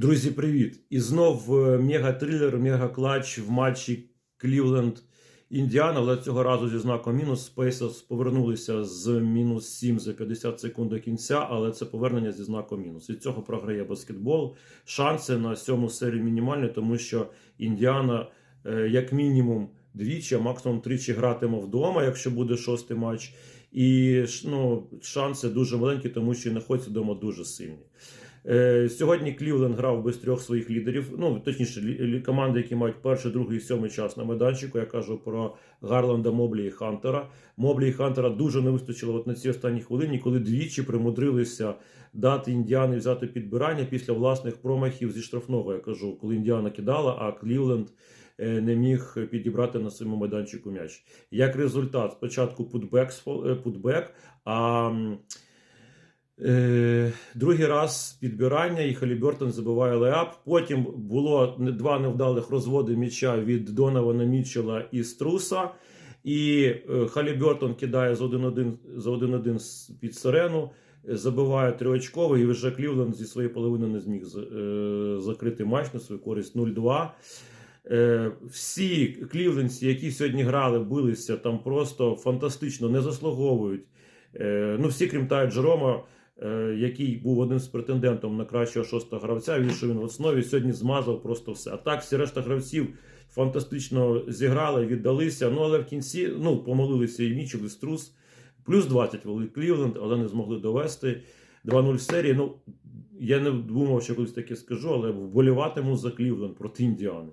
Друзі, привіт! І знов е, мега-трилер, мега-клач в матчі Клівленд Індіана, але цього разу зі знаком мінус. Спейсерс повернулися з мінус 7 за 50 секунд до кінця, але це повернення зі знаком мінус. Від цього програє баскетбол. Шанси на сьому серію мінімальні, тому що Індіана, е, як мінімум, двічі, а максимум тричі гратиме вдома, якщо буде шостий матч. І ну, шанси дуже маленькі, тому що знаходяться вдома дуже сильні. Е, Сьогодні Клівленд грав без трьох своїх лідерів. Ну точніше, команди, які мають перший, другий і сьомий час на майданчику. Я кажу про Гарланда, Моблі і Хантера. Моблі і Хантера дуже не вистачило от на цій останній хвилині, коли двічі примудрилися дати індіани взяти підбирання після власних промахів зі штрафного. Я кажу, коли індіана кидала, а Клівленд е, не міг підібрати на своєму майданчику м'яч. Як результат, спочатку путбек, е, путбек а другий раз підбирання і Халібертон забиває леап. Потім було два невдалих розводи м'яча від Донована Мітчела і Струса. І е, Халібертон кидає за 1-1 за 1-1 під сирену, е, забиває триочковий, і вже Клівленд зі своєї половини не зміг е, закрити матч на свою користь 0-2. Е, всі клівленці, які сьогодні грали, билися там просто фантастично, не заслуговують. Е, ну, всі, крім Тая Джерома, е, який був одним з претендентом на кращого шостого гравця, він що він в основі сьогодні змазав просто все. А так, всі решта гравців фантастично зіграли, віддалися. Ну, але в кінці ну, помолилися і Мічел, і Струс. Плюс 20 вели Клівленд, але не змогли довести. 2-0 в серії. Ну, я не думав, що колись таке скажу, але вболіватиму за Клівленд проти Індіани.